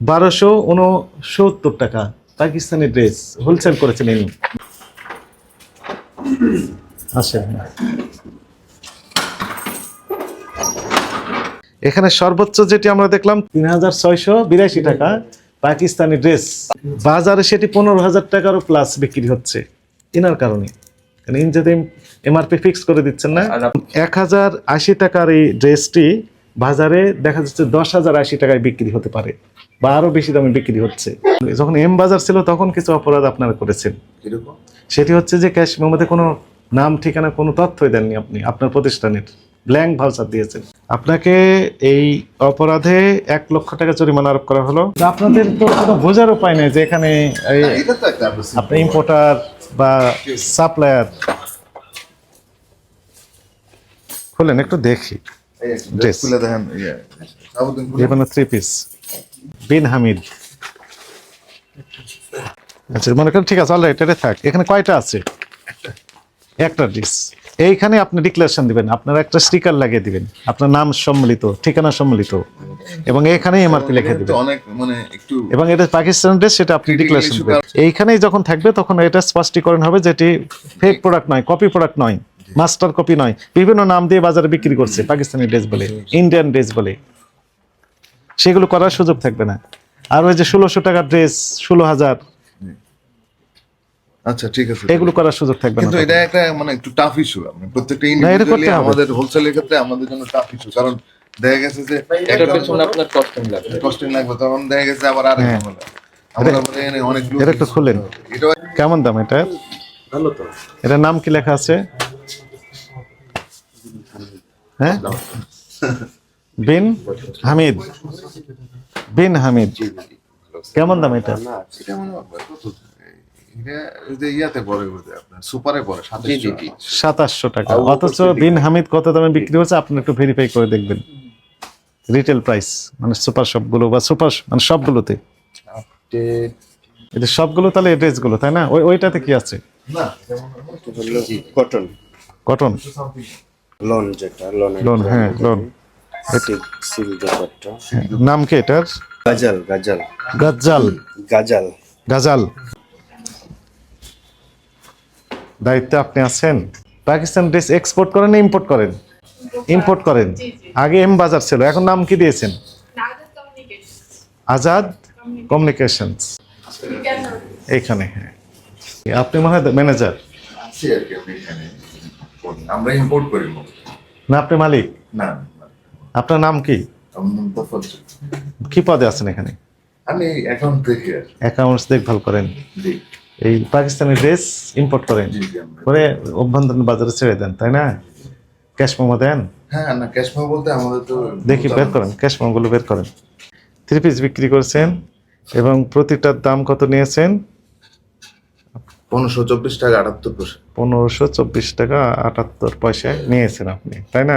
বারোশো উনসত্তর টাকা। পাকিস্তানি ড্রেস হোলসেল করেছেন ইনি। আচ্ছা। এখানে সর্বোচ্চ যেটি আমরা দেখলাম, তিন হাজার ছয়শো বিরাশি টাকা পাকিস্তানি ড্রেস। বাজারে সেটি পনেরো হাজার টাকারও প্লাস বিক্রি হচ্ছে কারণে। কারণ ইনি যদি এমআরপি ফিক্স করে দিচ্ছেন না, এক হাজার আশি টাকার এই ড্রেসটি বাজারে দেখা যাচ্ছে দশ হাজার আশি টাকায় বিক্রি হতে পারে। বা আরও বেশি দামে বিক্রি হচ্ছে। যখন এম বাজার ছিল তখন কিছু অপরাধ আপনারা করেছেন। সেটি হচ্ছে যে ক্যাশ মেমোতে কোনো নাম ঠিকানা কোনো তথ্যই দেননি আপনি আপনার প্রতিষ্ঠানের। ব্ল্যাঙ্ক ভাউচার দিয়েছেন। আপনাকে এই অপরাধে এক লক্ষ টাকা জরিমানা আরোপ করা হলো। আপনাদের তো কোনো বোঝার উপায় নেই যে এখানে আপনি ইম্পোর্টার বা সাপ্লায়ার খুলেন একটু দেখি। খুলে দেখেন ইয়ে, থ্রি পিস বিন হামিদ। আচ্ছা মনে করেন ঠিক আছে অলরাইট এটা থাক। এখানে কয়টা আছে? একটা ডিস এইখানে আপনি ডিক্লারেশন দিবেন আপনার একটা স্টিকার লাগিয়ে দিবেন আপনার নাম সম্মিলিত ঠিকানা সম্মিলিত এবং এখানে এমআরপি লিখে দিবেন। অনেক মানে একটু এবং এটা পাকিস্তান ড্রেস সেটা আপনি ডিক্লারেশন দিবেন। এইখানেই যখন থাকবে তখন এটা স্পষ্টীকরণ হবে যেটি ফেক প্রোডাক্ট নয় কপি প্রোডাক্ট নয় মাস্টার কপি নয়। বিভিন্ন নাম দিয়ে বাজারে বিক্রি করছে পাকিস্তানি ড্রেস বলে ইন্ডিয়ান ড্রেস বলে। সেগুলো করার সুযোগ থাকবে না। আর ওই যে ষোলোশো টাকার ড্রেস ষোলো হাজার আচ্ছা ঠিক আছে। এগুলো করার সুযোগ থাকবে কিন্তু এটা একটা মানে একটু টাফ ইস্যু আপনি প্রত্যেকটা ইন্ডিভিজুয়ালি আমাদের হোলসেলের ক্ষেত্রে আমাদের জন্য টাফ ইস্যু কারণ দেখা গেছে যে এটার পেছনে আপনার কস্টিং লাগবে। কষ্টের লাগবে। তখন দেখা গেছে আবার আরেক হ্যাঁ। ঝামেলা। আমরা মানে এনে অনেকগুলো এটা একটু খুলেন। এটা কেমন দাম এটা? ভালো তো। এটার নাম কি লেখা আছে? হ্যাঁ? বিন হামিদ। বিন হামিদ। কেমন দাম এটা? সাতাশশো টাকা। অথচ বিন হামিদ কত দামে বিক্রি হচ্ছে আপনি একটু ভেরিফাই করে দেখবেন। রিটেল প্রাইস মানে সুপার শপগুলো বা সুপার মানে সবগুলোতে। এটা সবগুলো তাহলে ড্রেসগুলো তাই না? ওই ওইটাতে কি আছে? কটন কটন লোন যেটা লোনের লোন হ্যাঁ লোন। নাম কি এটার? গাজাল গাজাল। গাজ্জাল গাজাল। গাজাল। দায়িত্বে আপনি আছেন? পাকিস্তান ড্রেস এক্সপোর্ট করেন না ইম্পোর্ট করেন? ইম্পোর্ট করেন। আগে এম বাজার ছিল এখন নাম কি দিয়েছেন? Azad communications notice. এইখানে হ্যাঁ। আপনি মনে হয় ম্যানেজার এখানে। আমরা ইম্পোর্ট করি না আপনি মালিক? না। আপনার নাম কি? কি পদে আছেন এখানে? আমি অ্যাকাউন্ট আর অ্যাকাউন্টস দেখভাল করেন? জি। এই পাকিস্তানি ড্রেস ইম্পোর্ট করেন? করে অভ্যন্তরীণ বাজারে ছেড়ে দেন তাই না? ক্যাশ মোমো দেন? হ্যাঁ না ক্যাশ মেমো বলতে আমাদের তো দেখি বের করেন ক্যাশ মোমোগুলো বের করেন। থ্রি পিস বিক্রি করছেন এবং প্রতিটার দাম কত নিয়েছেন? পনেরোশো চব্বিশ টাকা আটাত্তর পয়সা। পনেরোশো চব্বিশ টাকা আটাত্তর পয়সায় নিয়েছেন আপনি তাই না?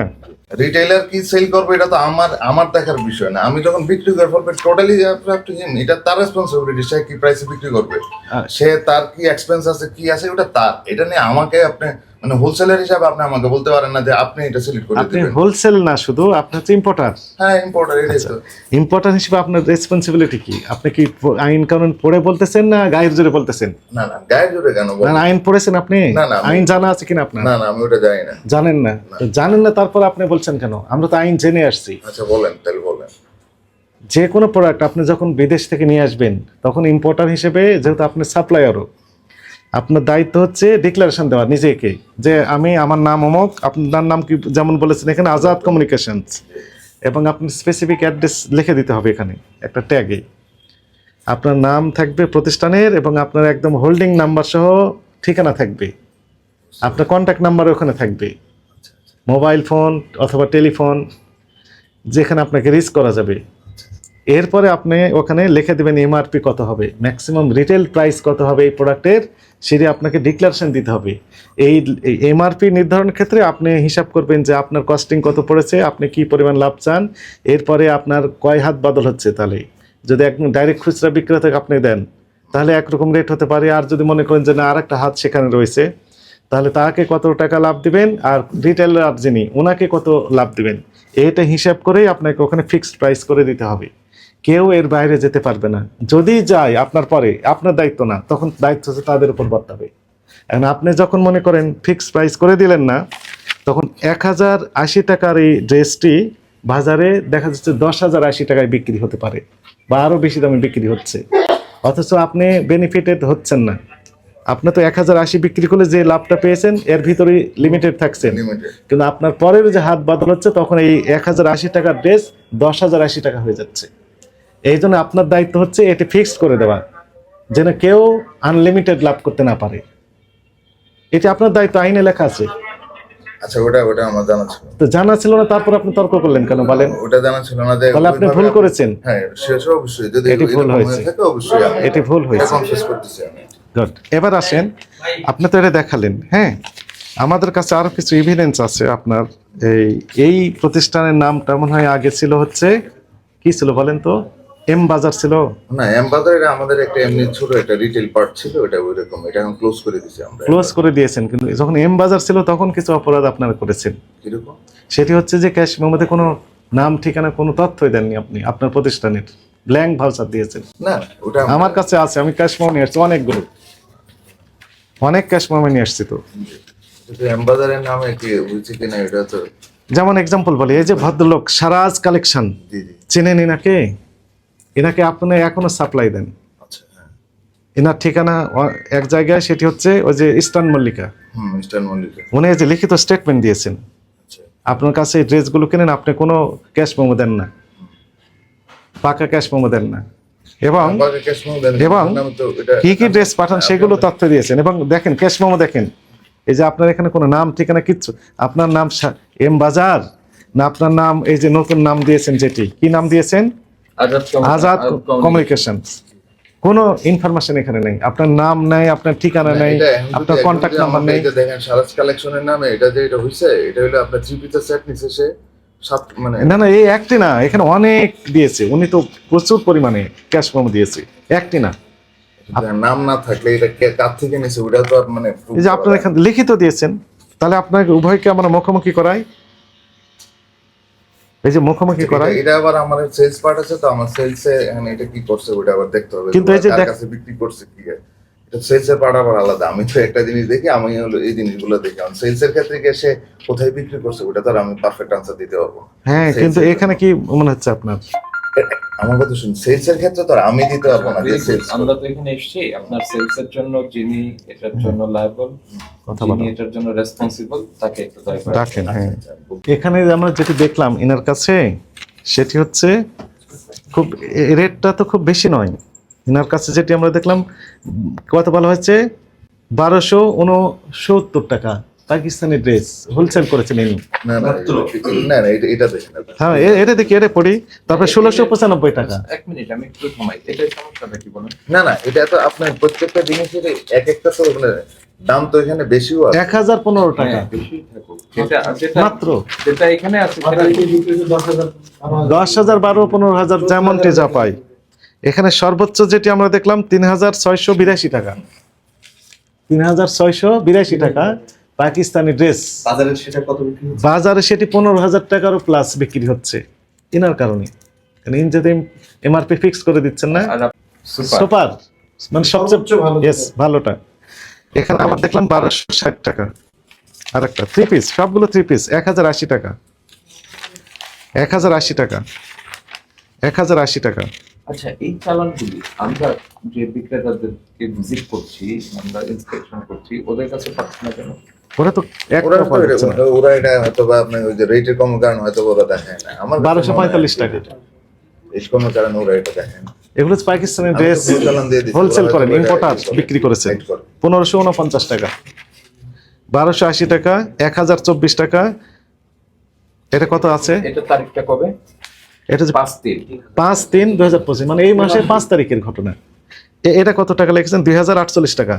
রিটেলার কি সেল করবে এটা তো আমার আমার দেখার বিষয় না। আমি যখন বিক্রি করে ফেলবে টোটালি এটা তার রেসপন্সিবিলিটি সে কি প্রাইসে বিক্রি করবে? সে তার কি এক্সপেন্স আছে কি আছে ওটা তার। এটা নিয়ে আমাকে আপনি মানে হোলসেলার হিসাবে আপনি আমাকে বলতে পারেন না যে আপনি এটা সিলেক্ট করে আপনি হোলসেল না শুধু আপনি হচ্ছে ইম্পোর্টার হ্যাঁ ইম্পোর্টার এটাই তো। ইম্পোর্টার হিসেবে আপনার রেসপন্সিবিলিটি কি? আপনি কি আইন কানুন পড়ে বলতেছেন না গায়ের জোরে বলতেছেন? না না গায়ে জুড়ে কেন না আইন পড়েছেন আপনি? না, না, আইন জানা আছে কিনা আপনার? না না আমি ওটা জানি না। জানেন না? জানেন না তারপর আপনি বলছেন কেন? আমরা তো আইন জেনে আসছি। আচ্ছা বলেন তাহলে বলেন। যে কোনো প্রোডাক্ট আপনি যখন বিদেশ থেকে নিয়ে আসবেন তখন ইম্পোর্টার হিসেবে যেহেতু আপনি সাপ্লায়ারও আপনার দায়িত্ব হচ্ছে ডিক্লারেশন দেওয়া নিজেকে। যে আমি আমার নাম অমক আপনার নাম কি যেমন বলেছেন এখানে আজাদ কমিউনিকেশনস এবং আপনি স্পেসিফিক অ্যাড্রেস লিখে দিতে হবে এখানে একটা ট্যাগে আপনার নাম থাকবে প্রতিষ্ঠানের এবং আপনার একদম হোল্ডিং নাম্বার সহ ঠিকানা থাকবে। আপনার কন্ট্যাক্ট নাম্বার ওখানে থাকবে। মোবাইল ফোন অথবা টেলিফোন যেখানে আপনাকে রিচ করা যাবে। এরপরে আপনি ওখানে লিখে দেবেন এমআরপি কত হবে ম্যাক্সিমাম রিটেল প্রাইস কত হবে এই প্রোডাক্টের সেটি আপনাকে ডিক্লারেশন দিতে হবে। এই এমআরপি নির্ধারণের ক্ষেত্রে আপনি হিসাব করবেন যে আপনার কস্টিং কত পড়েছে, আপনি কি পরিমাণ লাভ চান, এরপরে আপনার কয় হাত বদল হচ্ছে তাহলে। যদি একদম ডাইরেক্ট খুচরা বিক্রেতাকে আপনি দেন, তাহলে একরকম রেট হতে পারে। আর যদি মনে করেন যে না আর একটা হাত সেখানে রয়েছে, তাহলে তাকে কত টাকা লাভ দিবেন, আর রিটেলার যিনি ওনাকে কত লাভ দিবেন, এটা হিসাব করেই আপনাকে ওখানে ফিক্সড প্রাইস করে দিতে হবে। কেউ এর বাইরে যেতে পারবে না। যদি যায় আপনার পরে আপনার দায়িত্ব না তখন দায়িত্ব হচ্ছে তাদের উপর বর্তাবে। এখন আপনি যখন মনে করেন ফিক্স প্রাইস করে দিলেন না তখন এক হাজার আশি টাকার এই ড্রেসটি বাজারে দেখা যাচ্ছে দশ হাজার আশি টাকায় বিক্রি হতে পারে বা আরও বেশি দামে বিক্রি হচ্ছে। অথচ আপনি বেনিফিটেড হচ্ছেন না। আপনি তো এক হাজার আশি বিক্রি করলে যে লাভটা পেয়েছেন এর ভিতরে লিমিটেড থাকছেন। কিন্তু আপনার পরের যে হাত বদল হচ্ছে তখন এই এক হাজার আশি টাকার ড্রেস দশ হাজার আশি টাকা হয়ে যাচ্ছে। এই জন্য আপনার দায়িত্ব হচ্ছে এটি ফিক্সড করে দেওয়া যেন কেউ আনলিমিটেড লাভ করতে না পারে। এটি আপনার দায়িত্ব আইনে লেখা আছে। আচ্ছা ওটা ওটা আমার জানা ছিল। তো জানা ছিল না তারপর আপনি তর্ক করলেন কেন বলেন? ওটা জানা ছিল না তাহলে আপনি ভুল করেছেন। হ্যাঁ শেষ অবশ্যই যদি এটি ভুল হয়েছে। অবশ্যই এটি ভুল হয়েছে। কনফিউজ করতেছি আমি। গুড এবার আসেন আপনি তো এটা দেখালেন হ্যাঁ? আমাদের কাছে আরও কিছু এভিডেন্স আছে আপনার। এই এই প্রতিষ্ঠানের নামটা মনে হয় আগে ছিল হচ্ছে কি ছিল বলেন তো? এম বাজার ছিল? না এমবাজার এটা আমাদের একটা এমনি ছোট একটা রিটেল পার্ট ছিল ওটা ওইরকম। এটা এখন ক্লোজ করে দিছি আমরা ক্লোজ করে দিয়েছেন কিন্তু যখন এম বাজার ছিল তখন কিছু অপরাধ আপনারা করেছেন। কীরকম? সেটি হচ্ছে যে ক্যাশ মেমোতে কোনো নাম ঠিকানা কোনো তথ্যই দেননি আপনি আপনার প্রতিষ্ঠানের। ব্ল্যাঙ্ক ভাউচার দিয়েছেন। না ওটা আমার কাছে আছে আমি ক্যাশ মেমো নিয়ে আসছি অনেকগুলো। অনেক ক্যাশ মেমো নিয়ে আসছি তো। কিন্তু এমবাজারের নামে কি হয়েছে কিনা এটা তো যেমন এক্সাম্পল বলি এই যে ভদ্রলোক সারাজ কালেকশন চেনেন এনাকে এনাকে আপনি এখনও সাপ্লাই দেন। আচ্ছা হ্যাঁ। এনার ঠিকানা এক জায়গায় সেটি হচ্ছে ওই যে ইস্টার্ন মল্লিকা। উনি এই যে লিখিত স্টেটমেন্ট দিয়েছেন। আচ্ছা। আপনার কাছে এই ড্রেসগুলো কেনেন আপনি কোনো ক্যাশ মেমো দেন না। পাকা ক্যাশ মেমো দেন না। এবং এবং কি কি ড্রেস পাঠান সেগুলো তথ্য দিয়েছেন। এবং দেখেন ক্যাশ মেমো দেখেন। এই যে আপনার এখানে কোনো নাম ঠিকানা কিচ্ছু। আপনার নাম এম বাজার না আপনার নাম এই যে নতুন নাম দিয়েছেন যেটি। কি নাম দিয়েছেন? আজাদ কম- আজাদ কম- কমিউনিকেশন। কোনো ইনফরমেশন এখানে নেই। আপনার নাম নাই আপনার ঠিকানা নেই এটা আপনার কন্ট্যাক্ট নাম্বার নেই। যে দেখেন সারাজ কালেকশনের নামে এটা যে এটা হইছে এটা হলো আপনার থ্রি পিসের সেট নিছে সে সাত মানে না না এই একটি না এখানে অনেক দিয়েছে। উনি তো প্রচুর পরিমাণে ক্যাশ মেমো দিয়েছে। একটি না। নাম না থাকলে এটা কে কার থেকে নিছে? ওটা তো আর মানে এই যে আপনার এখানে লিখিত দিয়েছেন। তাহলে আপনাকে উভয়কে আমরা মুখোমুখি করাই। এই যে মুখোমুখি করা এটা- আবার আমার সেলস পার্ট আছে তো আমার সেলসে এখানে এটা কি করছে ওটা আবার দেখতে হবে কিন্তু এই যে কাছে বিক্রি করছে কি। এটা সেলসের পার্ট আবার আলাদা। আমি তো একটা জিনিস দেখি আমি হলো এই জিনিসগুলো দেখি। আমি সেলসের ক্ষেত্রে গিয়ে সে কোথায় বিক্রি করছে ওটা তো আমি পারফেক্ট আনসার দিতে পারব হ্যাঁ কিন্তু এখানে কি মনে হচ্ছে আপনার? আমার কথা শুনুন সেলসের ক্ষেত্রে তো আমি দিতে পারব না যে সেলস আমরা তো এখানে এসেছি আপনার সেলস এর জন্য যিনি এটার জন্য লায়াবল কথা যিনি এটার জন্য রেসপন্সিবল তাকে একটু রাখেন হ্যাঁ। এখানে আমরা যেটি দেখলাম এনার কাছে সেটি হচ্ছে খুব রেটটা তো খুব বেশি নয়। এনার কাছে যেটি আমরা দেখলাম কত বলা হয়েছে? বারোশো উনসত্তর টাকা। পাকিস্তানি ড্রেস হোলসেল করেছেন ইনি। না না না না এটা এটা দেখেন হ্যাঁ এটা দেখি এটা পড়ি। তারপরে ষোলোশো পঁচানব্বই টাকা। এক মিনিট আমি একটু থামাই এটাই সমস্যাটা কি বলেন? না না এটা তো আপনার প্রত্যেকটা জিনিসের এক একটা তো মানে দাম তো এখানে বেশিও আছে। এক হাজার পনেরো টাকা। হ্যাঁ, বেশি থাকুক। যেটা যেটা মাত্র। যেটা এখানে আছে সেটা দশ হাজার বারো পনেরো হাজার যেমনটি যা পাই এখানে সর্বোচ্চ যেটি আমরা দেখলাম তিন হাজার ছয়শো বিরাশি টাকা। তিন হাজার ছয়শো বিরাশি টাকা। পাকিস্তানি ড্রেস। বাজারে সেটা কত বিক্রি বাজারে সেটি পনেরো হাজার টাকারও প্লাস বিক্রি হচ্ছে। কেনার কারণে। কারণ ইন যদি এমআরপি ফিক্স করে দিচ্ছেন না সুপার সুপার মানে সবচেয়ে ভালো ইয়েস ভালোটা। এখানে আবার দেখলাম বারোশো ষাট টাকা। আর একটা থ্রি পিস সবগুলো থ্রি পিস এক হাজার আশি টাকা। এক হাজার আশি টাকা। এক হাজার আশি টাকা। আচ্ছা এই চালানগুলি আমরা যে বিক্রেতাদেরকে ভিজিট করছি আমরা ইন্সপেকশন করছি ওদের কাছে পাচ্ছি না কেন? ওরা তো এক ওরা এটা হয়তো বা আপনার ওই যে রেটের কম কারণ হয়তো ওরা দেখে না। আমার বারোশো পঁয়তাল্লিশ টাকা। এই কমের কারণে ওরা এটা দেখে না। এগুলো হচ্ছে পাকিস্তানি ড্রেস হোলসেল করেন ইম্পোর্টার বিক্রি করেছেন। Hide করে। পনেরোশো উনপঞ্চাশ টাকা। বারোশো আশি টাকা এক হাজার চব্বিশ টাকা। এটা কত আছে? এটা তারিখটা কবে? এটা হচ্ছে পাঁচ তিন। পাঁচ তিন দুই হাজার পঁচিশ। মানে এই মাসের পাঁচ তারিখের ঘটনা। এটা কত টাকা লিখেছেন? দুই হাজার আটচল্লিশ টাকা।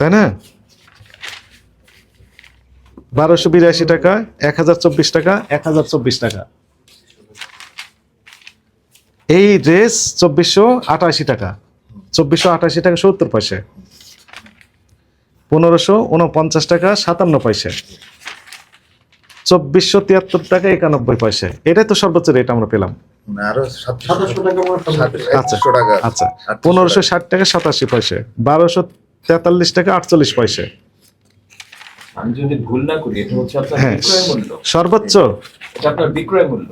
তাই না? বারোশো বিরাশি টাকা এক হাজার চব্বিশ টাকা এক হাজার চব্বিশ টাকা। এই ড্রেস চব্বিশশো আটাশি টাকা চব্বিশশো আটাশি টাকা সত্তর পয়সা। পনেরোশো উনপঞ্চাশ টাকা সাতান্ন পয়সা। চব্বিশশো তিয়াত্তর টাকা একানব্বই পয়সা। এটাই তো সর্বোচ্চ রেট আমরা পেলাম। না, আরও সাতশো সাতাশশো টাকা মনে আচ্ছা। আচ্ছা। পনেরোশো ষাট টাকা সাতাশি পয়সা। বারোশো তেতাল্লিশ টাকা আটচল্লিশ পয়সা। আমি যদি ভুল না করি এটা হচ্ছে আপনার হ্যাঁ বিক্রয় মূল্য। সর্বোচ্চ। এটা আপনার বিক্রয় মূল্য।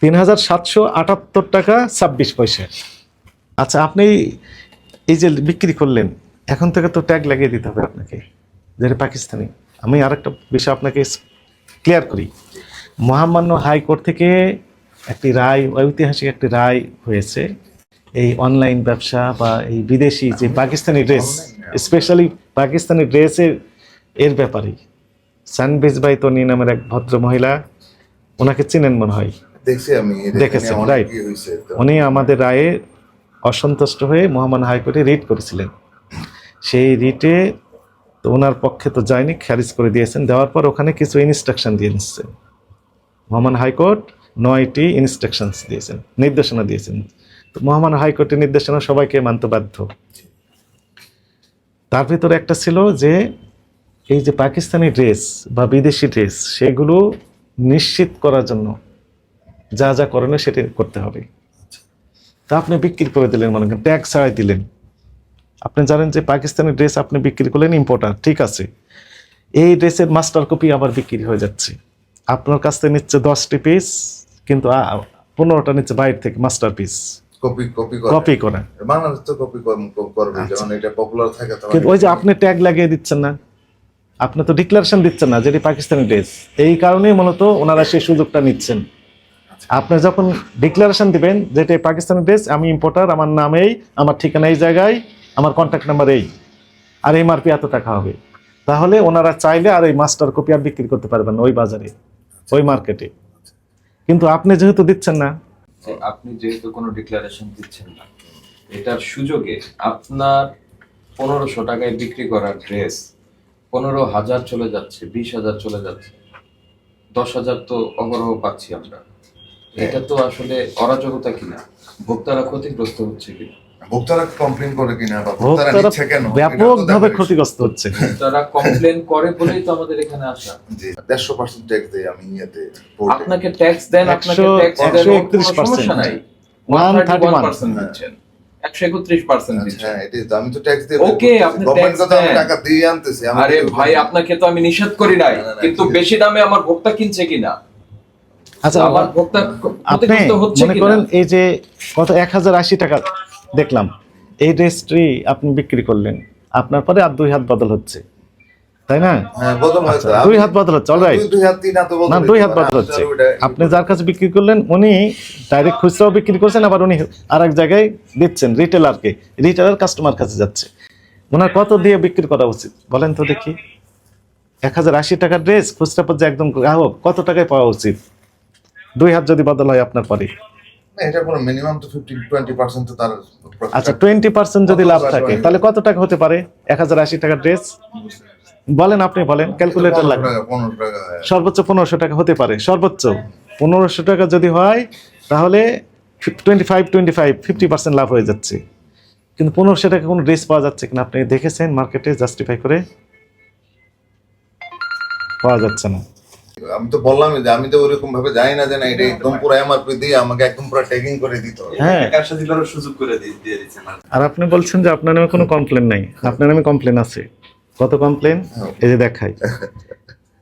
তিন হাজার সাতশো আটাত্তর টাকা ছাব্বিশ পয়সা। আচ্ছা আপনি এই যে বিক্রি করলেন এখন থেকে তো ট্যাগ লাগিয়ে দিতে হবে আপনাকে যেটা পাকিস্তানি। আমি আরেকটা বিষয় আপনাকে ক্লিয়ার করি। মহামান্য হাইকোর্ট থেকে একটি রায় ঐতিহাসিক একটি রায় হয়েছে। এই অনলাইন ব্যবসা বা এই বিদেশি যে পাকিস্তানি ড্রেস স্পেশালি পাকিস্তানি ড্রেসের এর ব্যাপারে। সানবিজ বাই তনি নামের এক ভদ্র মহিলা ওনাকে চিনেন মনে হয়? দেখছি আমি দেখেছেন, তো। উনি আমাদের রায়ে অসন্তুষ্ট হয়ে মহামান হাইকোর্টে রিট করেছিলেন। সেই রিটে তো ওনার পক্ষে তো যায়নি খারিজ করে দিয়েছেন দেওয়ার পর ওখানে কিছু ইনস্ট্রাকশন দিয়ে নিচ্ছেন। মহামান হাইকোর্ট নয়টি ইনস্ট্রাকশনস দিয়েছেন নির্দেশনা দিয়েছেন। তো মহামান হাইকোর্টের নির্দেশনা সবাইকে মানতে বাধ্য। তার ভিতরে একটা ছিল যে এই যে পাকিস্তানি ড্রেস বা বিদেশি ড্রেস, সেগুলো নিশ্চিত করার জন্য যা যা করণীয় সেটা করতে হবে। তা আপনি বিক্রি করে দিলেন মনে করেন ট্যাক্স ছাড়াই দিলেন। আপনি জানেন যে পাকিস্তানি ড্রেস আপনি বিক্রি করলেন ইম্পোর্টার ঠিক আছে। এই ড্রেসের মাস্টার কপি আবার বিক্রি হয়ে যাচ্ছে। আপনার কাছ থেকে নিচ্ছে দশটি পিস কিন্তু পনেরোটা নিচ্ছে বাইরে থেকে মাস্টার পিস কপি কপি করে। কপি করা। বাংলাদেশ তো কপি করবে আচ্ছা। যখন এটা পপুলার থাকে তখন ওই যে আপনি ট্যাগ লাগিয়ে দিচ্ছেন না আপনি তো ডিক্লারেশন দিচ্ছেন না যেটি পাকিস্তানি ড্রেস এই কারণেই মূলত ওনারা সেই সুযোগটা নিচ্ছেন। আপনি যখন ডিক্লারেশন দিবেন যেটা পাকিস্তানি ড্রেস আমি ইম্পোর্টার আমার নাম এই আমার ঠিকানা এই জায়গায় আমার কন্ট্যাক্ট নাম্বার এই আর এমআরপি এত টাকা হবে। তাহলে ওনারা চাইলে আর ওই মাস্টার কপি আর বিক্রি করতে পারবেন ওই বাজারে ওই মার্কেটে কিন্তু আপনি যেহেতু দিচ্ছেন না আপনি যেহেতু কোনো ডিক্লারেশন দিচ্ছেন না এটার সুযোগে আপনার পনেরোশো টাকায় বিক্রি করার ড্রেস পনেরো হাজার চলে যাচ্ছে বিশ হাজার চলে যাচ্ছে দশ হাজার তো অগরহ পাচ্ছি আমরা। এটা তো আসলে অরাজকতা কিনা? ভোক্তারা ক্ষতিগ্রস্ত হচ্ছে কিনা? ভোক্তারা কমপ্লেন করে কিনা বা ভোক্তারা ভোক্তারা নিচ্ছে কেন? ব্যাপকভাবে ক্ষতিগ্রস্ত হচ্ছে। তারা কমপ্লেন করে বলেই তো আমাদের এখানে আসা। জি ট্যাক্স আমি ইয়েতে আপনাকে ট্যাক্স দেন আপনাকে ট্যাক্স দেন একশো ওর একত্রিশ কোনো সমস্যা নাই। 131 131% দিচ্ছেন। একশো একত্রিশ পার্সেন্ট আচ্ছা, দিচ্ছেন। হ্যাঁ আমি তো ট্যাক্স আপনি দেন। টাকা দিয়ে আনতেছি আরে ভাই আপনাকে তো আমি নিষেধ করি নাই। কিন্তু বেশি দামে আমার ভোক্তা কিনছে কিনা? আচ্ছা আমার ভোক্তা আপনি হচ্ছে মনে কিনা? করেন এই যে কত এক হাজার আশি টাকা দেখলাম এই ড্রেসটি আপনি বিক্রি করলেন। আপনার পরে আর দুই হাত বদল হচ্ছে। তাই না? হ্যাঁ আচ্ছা, দুই হাত বদল হচ্ছে অলরাইট না দুই হাত বদল হচ্ছে। আপনি যার কাছে বিক্রি করলেন উনি ডাইরেক্ট খুচরাও বিক্রি করছেন আবার উনি আর এক জায়গায় দিচ্ছেন রিটেলারকে রিটেলার কাস্টমার কাছে যাচ্ছে। ওনার কত দিয়ে বিক্রি করা উচিত? বলেন তো দেখি। এক হাজার আশি টাকার ড্রেস খুচরা পর্যায়ে একদম গ্রাহক কত টাকায় পাওয়া উচিত? দুই হাত যদি বদল হয় আপনার পরে। এটা কোনো মিনিমাম তো ফিফটি টোয়েন্টি পার্সেন্ট তো তার আচ্ছা টোয়েন্টি পার্সেন্ট যদি লাভ থাকে তাহলে কত টাকা হতে পারে? এক হাজার আশি টাকার ড্রেস বলেন আপনি বলেন ক্যালকুলেটর লাগবে। সর্বোচ্চ পনেরোশো টাকা হতে পারে সর্বোচ্চ। পনেরোশো টাকা যদি হয় তাহলে twenty five twenty five fifty percent লাভ হয়ে যাচ্ছে। কিন্তু পনেরোশো টাকা কোনো ড্রেস পাওয়া যাচ্ছে কিনা আপনি দেখেছেন মার্কেটে জাস্টিফাই করে? পাওয়া যাচ্ছে না। আমি তো বললামই যে আমি তো ওরকম ভাবে জানি না যে না এটা একদম পুরো এমআরপি দিয়ে আমাকে একদম পুরো ট্যাগিং করে দিত হ্যাঁ। টাকার সাথে করার সুযোগ করে দিয়ে দিয়ে দিচ্ছেন আর আপনি বলছেন যে আপনার নামে কোনো কমপ্লেন নাই। আপনার নামে কমপ্লেন আছে। কত কমপ্লেন এই যে দেখাই।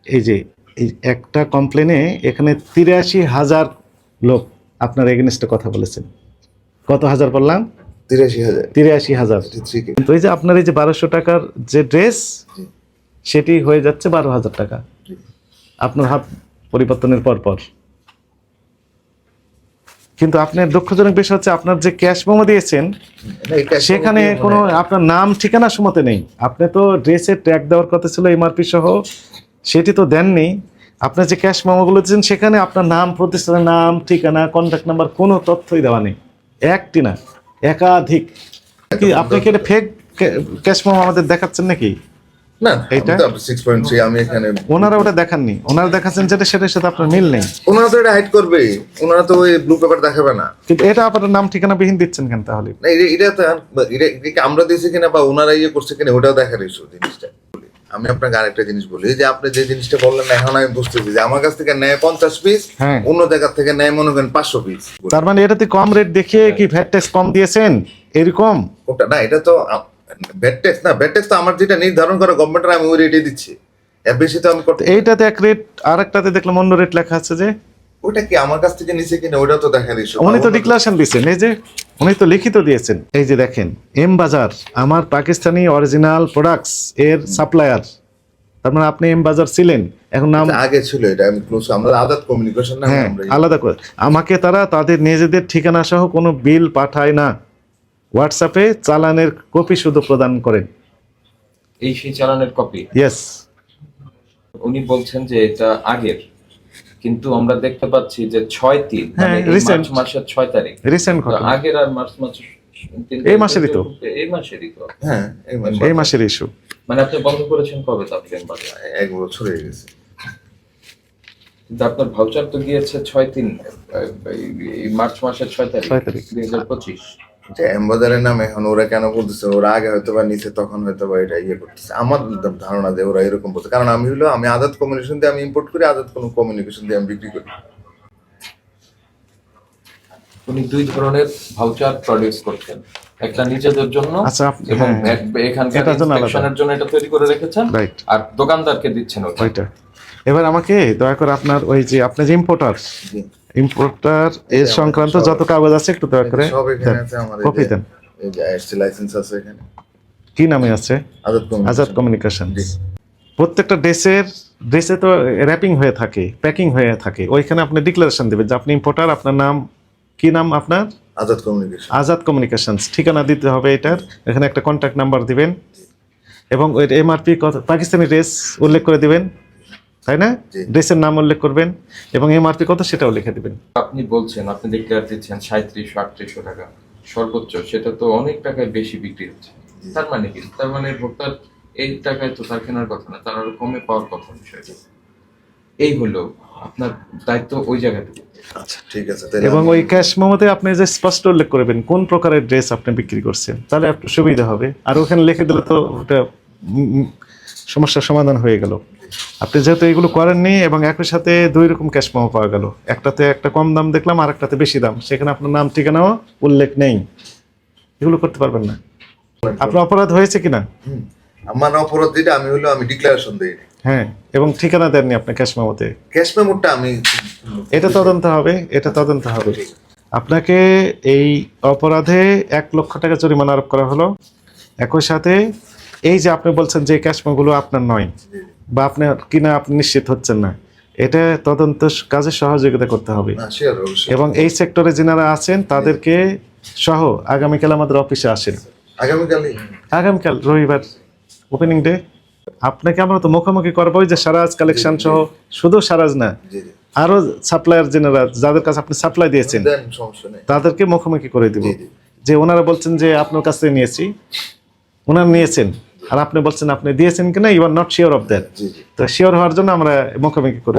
এই যে এই একটা কমপ্লেনে এখানে তিরাশি হাজার লোক আপনার এগেনস্টে কথা বলেছেন। কত হাজার বললাম? তিরাশি হাজার। তিরাশি হাজার। কিন্তু এই যে আপনার এই যে বারোশো টাকার যে ড্রেস সেটি হয়ে যাচ্ছে বারো হাজার টাকা। আপনার হাত পরিবর্তনের পর পর কিন্তু আপনার দুঃখজনক বিষয় হচ্ছে আপনার যে ক্যাশ মোমো দিয়েছেন সেখানে কোনো আপনার নাম ঠিকানা সময়তে নেই। আপনি তো ড্রেসের ট্যাগ দেওয়ার কথা ছিল এমআরপি সহ সেটি তো দেননি। আপনার যে ক্যাশ মোমোগুলো দিয়েছেন সেখানে আপনার নাম প্রতিষ্ঠানের নাম ঠিকানা কন্ট্যাক্ট নাম্বার কোনো তথ্যই দেওয়া নেই। একটি না একাধিক। কি আপনি কি এটা ফেক ক্যাশ মোমো আমাদের দেখাচ্ছেন নাকি? না এটা সিক্স পয়েন্ট থ্রি আমি এখানে ওনারা ওটা দেখাননি। ওনারা দেখাচ্ছেন যেটা সেটার সাথে আপনার মিল নেই। ওনারা তো এটা হাইড করবে। ওনারা তো ওই ব্লু পেপার দেখাবে না। কিন্তু এটা আপনার নাম ঠিকানা বিহীন দিচ্ছেন কেন তাহলে? না এটা তো এটা আমরা দিয়েছি কিনা বা ওনারা ইয়ে করছে কিনা ওটাও দেখার ইস্যু জিনিসটা। আমি আপনাকে আরেকটা জিনিস বলি যে আপনি যে জিনিসটা বললেন এখন আমি বুঝতেছি যে আমার কাছ থেকে নেয় পঞ্চাশ পিস হ্যাঁ। অন্য জায়গা থেকে নেয় মনে করেন পাঁচশো পিস তার মানে এটাতে কম রেট দেখিয়ে কি ভ্যাট ট্যাক্স কম দিয়েছেন? এরকম? কোনটা না এটা তো ব্যাড ট্যাক্স না ব্যাড ট্যাক্স তো আমার যেটা নির্ধারণ করে গভর্নমেন্টের আমি ওই রেটে দিচ্ছি। এর বেশি তো আমি করতে এইটাতে এক রেট আর একটাতে দেখলাম অন্য রেট লেখা আছে যে ওটা কি আমার কাছ থেকে নিচে কিনে ওটা তো দেখার ইস্যু উনি তো ডিক্লারেশন দিয়েছেন এই যে উনি তো লিখিত দিয়েছেন। এই যে দেখেন এম বাজার আমার পাকিস্তানি অরিজিনাল প্রোডাক্টস এর সাপ্লায়ার তার মানে আপনি এম বাজার ছিলেন এখন নাম আগে ছিল এটা আমি ক্লোজ আমরা আদাত কমিউনিকেশন না হ্যাঁ আলাদা করে। আমাকে তারা তাদের নিজেদের ঠিকানা সহ কোনো বিল পাঠায় না। হোয়াটসঅ্যাপে চালানের কপি শুধু প্রদান করেন। এই সেই চালানের কপি ইয়েস উনি বলছেন যে এটা আগের কিন্তু আমরা দেখতে পাচ্ছি যে ছয় তিন হ্যাঁ, মানে. মার্চ মাসের ছয় তারিখ। রিসেন্ট ঘটনা। আগের আর মার্চ মাসের এই মাসেরই তো। এই মাসেরই তো। হ্যাঁ এই মাসে এই মাসের ইস্যু মানে আপনি বন্ধ করেছেন কবে তা প্লেন বাজার? এক বছর হয়ে গেছে। কিন্তু আপনার ভাউচার তো গিয়েছে ছয় তিন এই মার্চ মাসের ছয় তারিখ ছয় তারিখ। দুই হাজার পঁচিশ। যে এমবাজারের নাম এখন ওরা কেন বলতেছে? ওরা আগে হয়তো বা নিচে তখন হয়তো বা এটা ইয়ে করতেছে। আমার ধারণা যে ওরা এরকম বলছে। কারণ আমি হলো আমি আজাদ কমিউনিকেশন দিয়ে আমি ইম্পোর্ট করি আজাদ কোনো কমিউনিকেশন দিয়ে আমি বিক্রি করি। উনি দুই ধরনের ভাউচার প্রডিউস করছেন। একটা নিজেদের জন্য আচ্ছা, এবং হ্যাঁ। এখানকার জন্য আলাদা। ইনস্পেকশনের জন্য এটা তৈরি করে রেখেছেন। আর দোকানদারকে দিচ্ছেন ওইটা। এবার আমাকে দয়া করে আপনার ওই যে আপনি যে ইম্পোর্টার জি। ইম্পোর্টার এর সংক্রান্ত যত কাগজ আছে একটু দয়া করে সব এখানে আছে এই কপি দেন। এই যে আইএসসি লাইসেন্স আছে এখানে। কি নামে আছে? আজাদ আজাদ কমিউনিকেশন। প্রত্যেকটা ড্রেসের ড্রেসে তো র্যাপিং হয়ে থাকে প্যাকিং হয়ে থাকে। ওইখানে আপনি ডিক্লারেশন দেবেন যে আপনি ইম্পোর্টার আপনার নাম কি নাম আপনার? আজাদ কমিউনিকেশন আজাদ কমিউনিকেশনস ঠিকানা দিতে হবে এটার। এখানে একটা কন্ট্যাক্ট নাম্বার দিবেন। এবং ওই এমআরপি কত পাকিস্তানি ড্রেস উল্লেখ করে দিবেন। তাই না। ড্রেসের নাম উল্লেখ করবেন এবং এমআরপি কত সেটাও লিখে দিবেন। আপনি বলছেন আপনি ডিক্লেয়ার দিচ্ছেন সাঁত্রিশশো আটত্রিশশো টাকা। সর্বোচ্চ সেটা তো অনেক টাকায় বেশি বিক্রি হচ্ছে। তার মানে কি? তার মানে ভোক্তার এই টাকায় তো তার কেনার কথা না তার আরও কমে পাওয়ার কথা বিষয়টা। এই হলো আপনার দায়িত্ব ওই জায়গাটুকু আচ্ছা ঠিক আছে। এবং ওই ক্যাশ মেমোতে আপনি যে স্পষ্ট উল্লেখ করবেন কোন প্রকারের ড্রেস আপনি বিক্রি করছেন তাহলে সুবিধা হবে। আর ওখানে লিখে দিলে তো ওটা সমস্যার সমাধান হয়ে গেল। আপনি যেহেতু এগুলো করেননি এবং একই সাথে দুই রকম ক্যাশ মেমো পাওয়া গেল। একটাতে একটা কম দাম দেখলাম আর একটাতে বেশি দাম। সেখানে আপনার নাম ঠিকানাও উল্লেখ নেই। এগুলো করতে পারবেন না। আপনার অপরাধ হয়েছে কিনা? আমার অপরাধ যেটা আমি হলো আমি ডিক্লারেশন দিই হ্যাঁ এবং ঠিকানা দেননি আপনার ক্যাশ মেমোতে ক্যাশ মেমোটা আমি এটা তদন্ত হবে এটা তদন্ত হবে। আপনাকে এই অপরাধে এক লক্ষ টাকা জরিমানা আরোপ করা হলো। একই সাথে এই যে আপনি বলছেন যে ক্যাশমেগুলো আপনার নয়। বা আপনার কিনা আপনি নিশ্চিত হচ্ছেন না। এটা তদন্ত কাজে সহযোগিতা করতে হবে। এবং এই সেক্টরে যারা আছেন তাদেরকে সহ আগামীকাল আমাদের অফিসে আসেন। আগামীকালই? আগামীকাল রবিবার ওপেনিং ডে আপনাকে আমরা তো মুখোমুখি করব যে সারাজ কালেকশন সহ শুধু সারাজ না আরও সাপ্লায়ার জেনারা যাদের কাছে আপনি সাপ্লাই দিয়েছেন তাদেরকে মুখোমুখি করে দিব। যে ওনারা বলছেন যে আপনার কাছ থেকে নিয়েছি ওনারা নিয়েছেন। আর আপনি বলছেন আপনি দিয়েছেন কিনা you are not sure of that তো শিওর হওয়ার জন্য আমরা মুখোমুখি করে